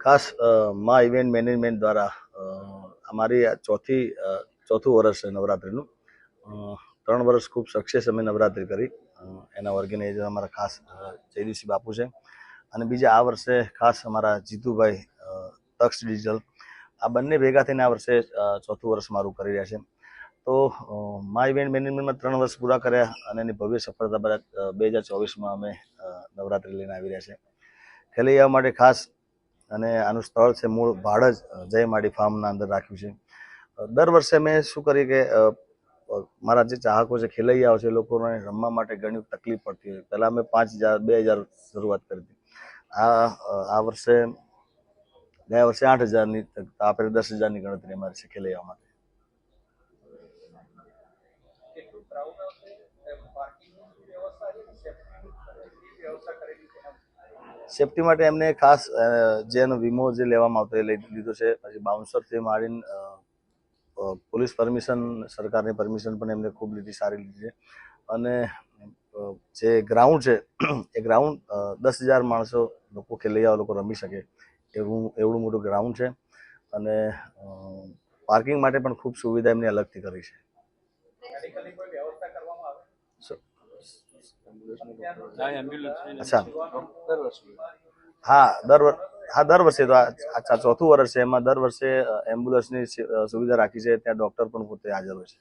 ખાસ મા event management દ્વારા અમારી આ ચોથી ચોથું વર્ષ છે નવરાત્રિનું. ત્રણ વર્ષ ખૂબ સક્સેસ અમે નવરાત્રિ કરી. એના ઓર્ગેનાઇઝર અમારા ખાસ જયદીપસિંહ બાપુ છે. અને બીજા આ વર્ષે ખાસ અમારા જીતુભાઈ તક્ષ ડિજિટલ આ બંને ભેગા થઈને આ વર્ષે ચોથું વર્ષ મારું કરી રહ્યા છે. તો મા ઇવેન્ટ મેનેજમેન્ટમાં ત્રણ વર્ષ પૂરા કર્યા અને એની ભવ્ય સફળતા બાદ બે હજાર ચોવીસમાં અમે નવરાત્રિ લઈને આવી રહ્યા છે. એવા માટે ખાસ અને આનું સ્થળ છે મૂળ ભાડજ જ જય માડી ફાર્મના અંદર રાખ્યું છે. દર વર્ષે મેં શું કરીએ કે મારા જે ચાહકો છે, ખેલૈયાઓ છે લોકોને રમવા માટે ઘણી તકલીફ પડતી હોય. પહેલાં અમે પાંચ હજાર, બે હજાર શરૂઆત કરી હતી. આ આ વર્ષે, ગયા વર્ષે આઠ હજારની આપણે દસ હજારની ગણતરી અમારી છે ખેલૈયાઓ માટે. વ્યવસ્થા છે સેફ્ટીની વ્યવસ્થા કરેલી છે એમ સેફટી માટે એમને ખાસ જે એનો વીમો જે લેવામાં આવતો એ લઈ લીધો છે. પછી બાઉન્સરથી અ, પોલીસ પરમિશન સરકારની પરમિશન પણ એમને ખૂબ લીધી સારી લીધી છે. અને જે ગ્રાઉન્ડ છે એ ગ્રાઉન્ડ દસ હજાર માણસો લોકો ખેલૈયાઓ લોકો રમી શકે એવું એવડું મોટું ગ્રાઉન્ડ છે. અને પાર્કિંગ માટે પણ ખૂબ સુવિધા એમની અલગથી કરી છે. મેડિકલની કોઈ વ્યવસ્થા કરવામાં આવે અચ્છા હા દર વર- હા દર વર્ષે તો આ આ ચોથું વર્ષ છે એમાં દર વર્ષે અ, એમ્બ્યુલન્સની સી- અ, સુવિધા રાખી છે ત્યાં ડૉક્ટર પણ પોતે હાજર હોય છે